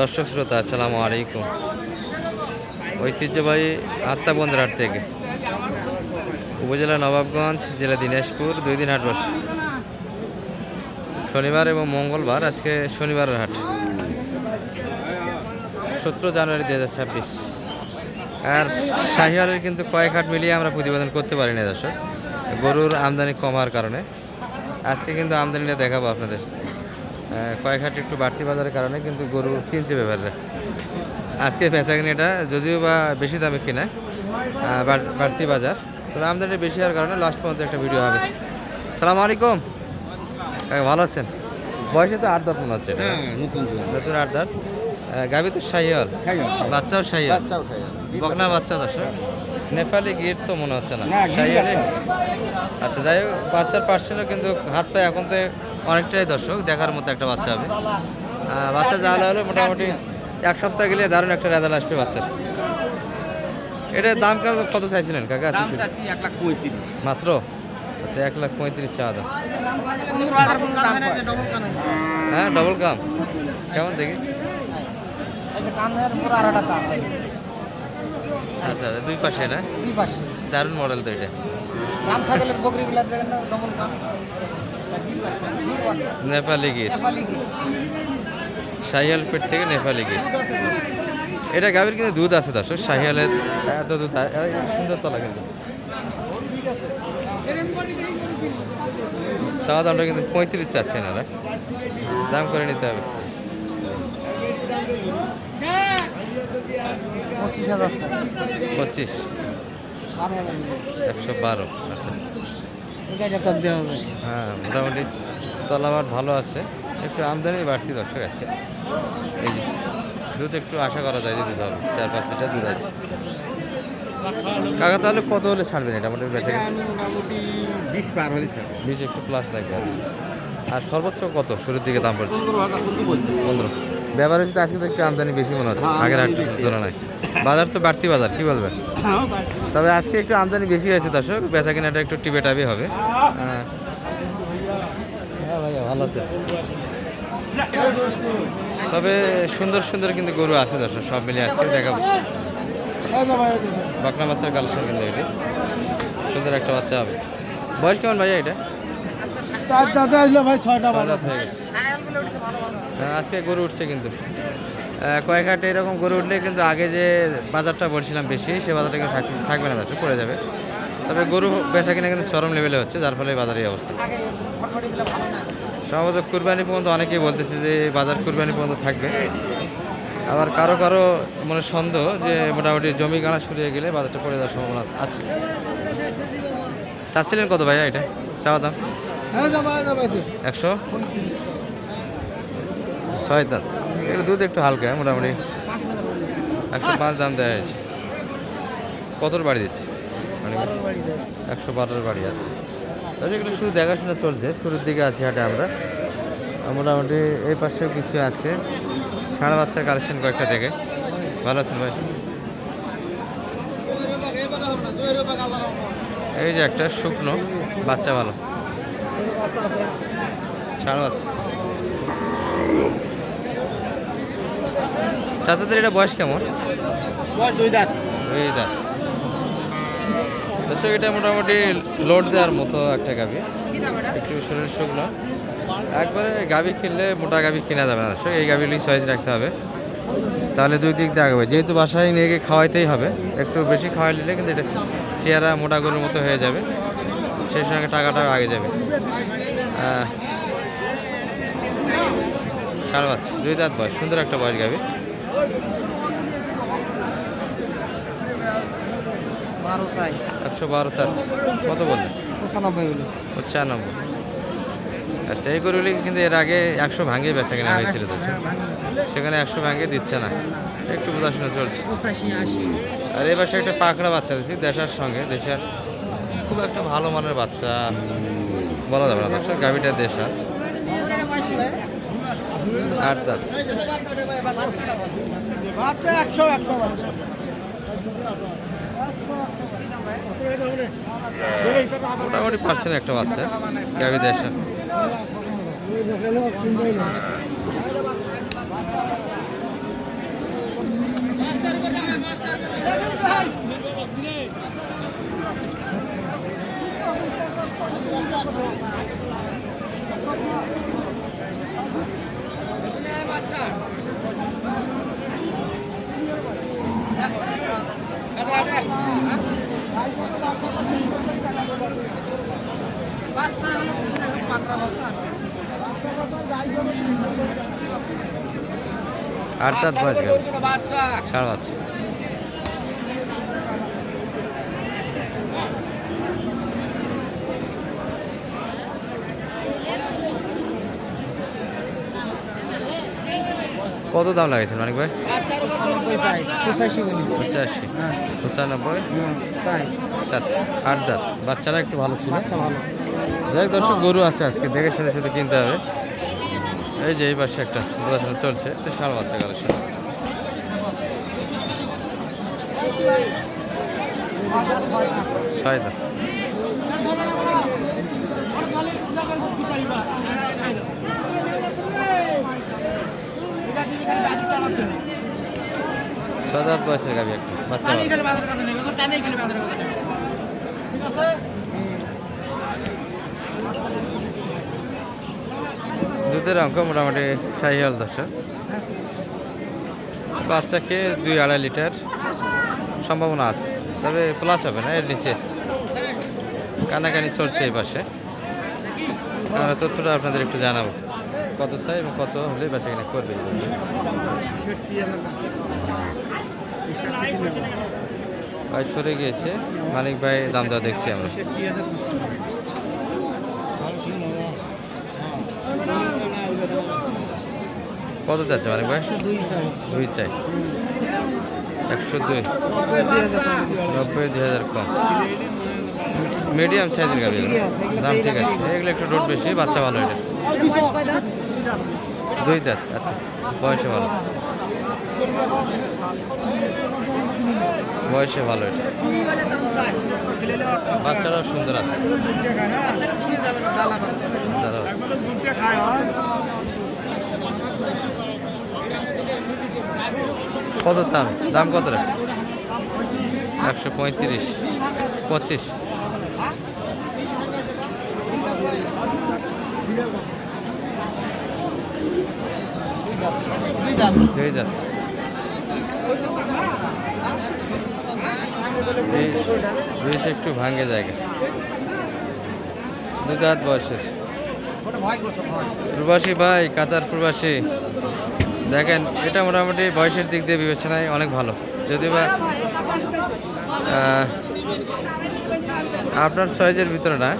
দর্শক শ্রোতা, আসসালামু আলাইকুম। ঐতিহ্যবাহী আত্মাগঞ্জ হাট থেকে উপজেলা নবাবগঞ্জ, জেলা দিনাজপুর, দুই দিন হাট বসে। শনিবার এবং মঙ্গলবার, আজকে শনিবারের হাট। সতেরো জানুয়ারি দু হাজার ছাব্বিশ। আর শাহিওয়ালের কিন্তু কয়েক হাট মিলিয়ে আমরা প্রতিবেদন করতে পারি না দর্শক। গরুর আমদানি কমার কারণে। আজকে কিন্তু আমদানিটা দেখাবো আপনাদের। কয়েক হাট একটু বাড়তি বাজারের কারণে কিন্তু গরু কিনছে ব্যাপাররা। আজকে বেচা কিনেটা যদিও বা বেশি দামে কিনা বাড়তি বাজার তবে আমদানি বেশি হওয়ার কারণে লাস্ট পর্যন্ত একটা ভিডিও হবে। সালাম আলাইকুম। ভালো আছেন? বয়সে তো আট দাঁত মনে হচ্ছে এটা। হ্যাঁ নতুন আট দাঁত গাভি তো শাহিয়াল বাচ্চাও খাই বকনা বাচ্চা দর্শক। নেপালি গির তো মনে হচ্ছে না। আচ্ছা যাই হোক বাচ্চার পার্সেন্টও কিন্তু হাত পায়ে এখন তো অনেকটাই দর্শক দেখার মতো একটা বাচ্চা হবে। বাচ্চা যা হলে মোটামুটি এক সপ্তাহ গেলে দারুণ একটা রেজাল্ট আসবে বাচ্চার। এটা দাম কত- কত চাইছিলেন কাকা? মাত্র? আচ্ছা এক লাখ পঁয়ত্রিশ চা দাম হ্যাঁ ডবল কাম কেমন দেখি? একটা আচ্ছা দুই পাশে না? দুই পাশে। দারুণ মডেল তো এটা। রাম ছাগলের বকরিগুলা দেখেন না ডবল কান নেপালি গির। কি শাহিয়াল পেট থেকে নেপালি গির। এটা গাভীর কিন্তু দুধ আছে দর্শক শাহিয়ালের এত দুধ সুন্দর তলা কিন্তু। চাওয়া দামটা কিন্তু পঁয়ত্রিশ চাচ্ছে না দাম করে নিতে হবে। পঁচিশ একশো বারো আচ্ছা। হ্যাঁ মোটামুটি তলাবাট ভালো আছে। একটু আমদানি বাড়তি দর্শক আজকে। এই যে দুধ একটু আশা করা যায় যে দুধ হবে। চার পাঁচ লিটার দুধ আছে। কাকা তাহলে কত হলে ছাড়বেন এটা? মোটামুটি বেঁচে গেলে আমি মোটামুটি বিশ পার হলে বিশ একটু প্লাস লাগবে আছে আর সর্বোচ্চ কত? শুরুর দিকে দাম পড়ছে? পনেরো হাজার বলতেছে? পনেরো। ব্যবহার হচ্ছে আজকে তো একটু আমদানি বেশি মনে হচ্ছে হ্যাঁ, আগের হাট তুলনায়। বাজার তো বাড়তি বাজার কি বলবেন? তবে আজকে একটু আমদানি বেশি হয়েছে দর্শক বেচা কেনাটা একটু টিপে টাপি হবে। হ্যাঁ হ্যাঁ ভাইয়া ভালো আছে। তবে সুন্দর সুন্দর কিন্তু গরু আছে দর্শক সব মিলিয়ে আজকে দেখাবো। বাকনা বাচ্চার কালেকশন কিন্তু এটি। সুন্দর একটা বাচ্চা হবে। বয়স কেমন ভাইয়া এটা? চার দাদা আসলো ভাই ছয়টা ছয় রাত হয়ে গেছে। হ্যাঁ, আজকে গরু উঠছে কিন্তু। কয়েক হাটে এরকম গরু উঠলে কিন্তু আগে যে বাজারটা বলছিলাম বেশি সে বাজারটা কিন্তু থাক- থাকবে না দর্শক পড়ে যাবে। তবে গরু বেচা কিনা কিন্তু চরম লেভেলে হচ্ছে যার ফলে বাজারের অবস্থা। সম্ভবত কুরবানি পর্যন্ত অনেকেই বলতেছে যে বাজার কুরবানি পর্যন্ত থাকবে। আবার কারও কারও মানে সন্দেহ যে মোটামুটি জমি গাড়া শুরিয়ে গেলে বাজারটা পড়ে যাওয়ার সম্ভাবনা আছে। চাচ্ছিলেন কত ভাইয়া এটা? চাওয়া দাম? হ্যাঁ একশো? ছয় দাঁত। এগুলো দুধ একটু হালকা মোটামুটি একশো পাঁচ দাম দেওয়া হয়েছে। কতর বাড়ি দিচ্ছে? মানে একশো বারোর বাড়ি আছে। তবে এগুলো শুধু দেখাশোনা চলছে শুরুর দিকে আছি হাটে আমরা। মোটামুটি এই পাশেও কিছু আছে। সাড়ে বাচ্চার কালেকশন কয়েকটা দেখে। ভালো আছেন ভাই? এই যে একটা শুকনো বাচ্চা ভালো। সাড়ে বাচ্চা। চাচাদের এটা বয়স কেমন? দুই দাঁত। এই দাঁত। দর্শক এটা মোটামুটি লোড দেওয়ার মতো একটা গাভি। একটু শরীর শুকনো। একবারে গাভি কিনলে মোটা গাভি কেনা যাবে না। দর্শক এই গাভিগুলি সাইজ রাখতে হবে। তাহলে দুই দিক দিয়ে আগাবে। যেহেতু বাসায় নিয়ে গিয়ে খাওয়াইতেই হবে একটু বেশি খাওয়াই নিলে কিন্তু এটা চেহারা মোটা গরুর মতো হয়ে যাবে। সেই সঙ্গে টাকাটাও আগে যাবে। সাড়ে বাচ্চা দুই দাঁত বয়স। সুন্দর একটা বয়স গাভি। বারো চাই। একশো বারো চাচ্ছে। কত বললেন? পঁচানব্বই বলেছি। পঁচানব্বই। আচ্ছা এই গরুগুলি কিন্তু এর আগে একশো ভাঙিয়ে বেচা কেনা হয়েছিল তো? সেখানে একশো ভাঙিয়ে দিচ্ছে না। একটু বোঝাশোনা চলছে। আর এই পাশে একটা পাকড়া বাচ্চা দিচ্ছি দেশার সঙ্গে। দেশার খুব একটা ভালো মানের বাচ্চা। বলা যাবে না দর্শক গাভিটা দেশার। আট মোটামুটি পাচ্ছেন একটা বাচ্চা গাভি দেশে Thank you. বাচ্চা হলো তিন বাচ্চা। সাড়ে পাঁচ কত দাম লাগাইছেন মানিক ভাই? পঁচাশি হ্যাঁ। পঁচানব্বই? চাচ্ছি। আট দাঁত। বাচ্চারা একটু ভালো ছিল। যাই হোক, দর্শক গরু আছে আজকে। দেখে শুনে শুধু কিনতে হবে। এই যে এই পাশে একটা বোঝাশোনা চলছে। এটা সাড়ে বাচ্চা কালেকশন। ছয় দাঁত। দাঁত বয়সের গাবি একটা বাচ্চা। দুধের অঙ্ক মোটামুটি সাহিয়াল দর্শক। বাচ্চাকে দুই আড়াই লিটার সম্ভাবনা আছে তবে প্লাস হবে না এর নিচে। কানাকানি চলছে এই পাশে। আমরা তথ্যটা আপনাদের একটু জানাব কত চাই এবং কত হলে বেচা কিনা করবে ভাই সরে গিয়েছে। মালিক ভাই দাম দেওয়া দেখছি আমরা। কত চাচ্ছে মালিক ভাই? দুই চাই। একশো দুই। নব্বই দুই হাজার কম। মিডিয়াম সাইজের গাড়ি দাম ঠিক আছে। এগুলো একটু রোড বেশি, বাচ্চা ভালো এটা। দুই দাঁত আচ্ছা। বয়সে ভালো। বয়সে ভালো এটা। বাচ্চারাও সুন্দর আছে। কত দাম? দাম কত রাখছে? একশো পঁয়ত্রিশ। পঁচিশ। দুই দাঁত দুই দাঁত। বেশ একটু ভাঙ্গে জায়গা। দুই দাঁত বয়সের। প্রবাসী ভাই কাতার প্রবাসী। দেখেন এটা মোটামুটি বয়সের দিক দিয়ে বিবেচনায় অনেক ভালো। যদি বা আপনার সাইজের ভিতরে না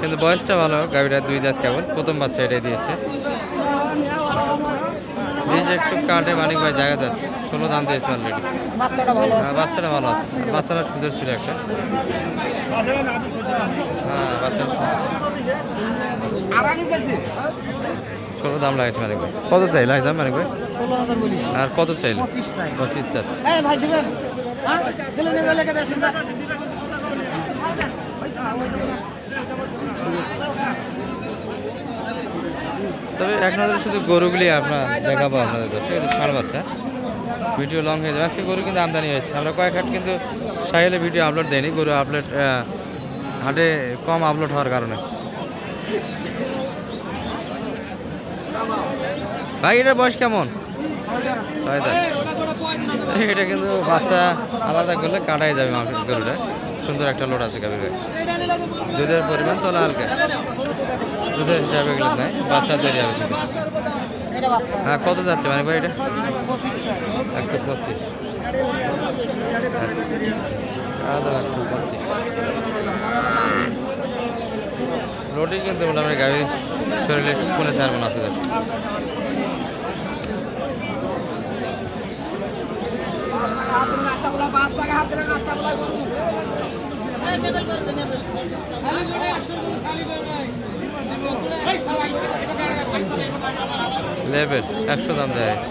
কিন্তু বয়সটা ভালো গাড়িটা দুই দাঁত কেবল। প্রথম বাচ্চা এটাই দিয়েছে। যে একটু কাটে মানিক ভাই জায়গা যাচ্ছে ষোলো দাম দিয়েছে অলরেডি বাচ্চাটা ভালো আছে। বাচ্চাটা ভালো আছে। বাচ্চাটা সুন্দর ছিল একটা। হ্যাঁ বাচ্চাটা সুন্দর। ষোলো দাম লাগেছে মানিক ভাই। কত চাই লাগে দাম মানিক ভাই? আর কত চাইলো? পঁচিশ চাই। পঁচিশ যাচ্ছে এই ভাই দিবেন হ্যাঁ দিলে নেবে লেগে দেখেন না তবে এক নজরে শুধু গরুগুলি আপনার দেখাবো আপনাদের দর্শক ষাঁড় বাচ্চা। ভিডিও লং হয়ে যাবে। আজকে গরু কিন্তু আমদানি হয়েছে। আমরা কয়েক হাট কিন্তু সাহেলে ভিডিও আপলোড দেয়নি। গরু আপলোড হাটে কম আপলোড হওয়ার কারণে। ভাই, এটার বয়স কেমন? এটা কিন্তু বাচ্চা আলাদা করলে কাটাই যাবে মাংসের গরুটা। সুন্দর একটা লোড আছে গাভীর গায়ে দুধের পরিমাণ তো হালকা দুধের হিসাবে এগুলো নাই বাচ্চা তৈরি হবে এটা বাচ্চা। হ্যাঁ কত যাচ্ছে মানে ভাই এটা একশো পঁচিশ। আচ্ছা। একশো পঁচিশ রোটি কিন্তু মোটামুটি গাড়ি শরীরে পৌনে চার মন আছে যার। লেবেল একশো দাম দেওয়া হয়েছে।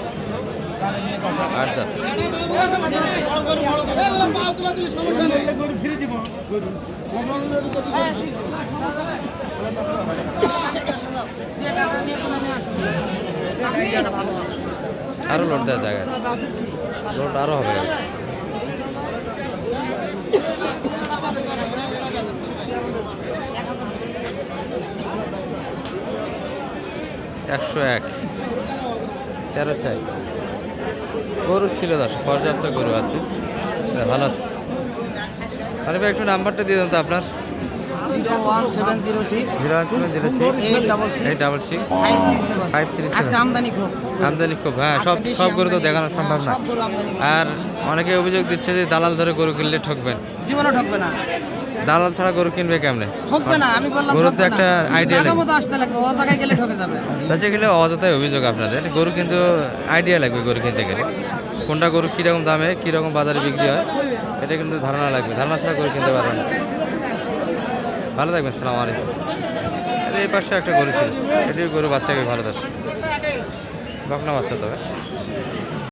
আরও লোড দেওয়ার জায়গা আছে। লোড আরও হবে। একশো এক। তেরো চাই। গরু ছিল দশ পর্যাপ্ত গরু আছে। হ্যাঁ, ভালো আছে। আরে ভাই একটু নাম্বারটা দিয়ে দেন তো আপনার। আমদানি খুব। হ্যাঁ সব সব গরু তো দেখানো হ্যাঁ, সম্ভব না আমদানি আর অনেকে অভিযোগ দিচ্ছে যে দালাল ধরে গরু কিনলে ঠকবেন। জীবনে ঠকবে না। দালাল ছাড়া গরু কিনবে কেমনে? ঠকবে না আমি বললাম গরুর তো একটা আইডিয়া নেই। মতো আসতে লাগবে ও জায়গায় গেলে ঠকে যাবে। তাতে গেলে অযথাই অভিযোগ আপনাদের। গরু কিন্তু আইডিয়া লাগবে গরু কিনতে গেলে। কোনটা গরু কীরকম দামে কীরকম বাজারে বিক্রি হয় এটা কিন্তু ধারণা লাগবে। ধারণা ছাড়া গরু কিনতে পারবেন না। ভালো থাকবেন সালাম আলাইকুম। এই পাশে একটা গরু ছিল। এটিও গরু বাচ্চাকে ভালো থাকবে বকনা বাচ্চা তবে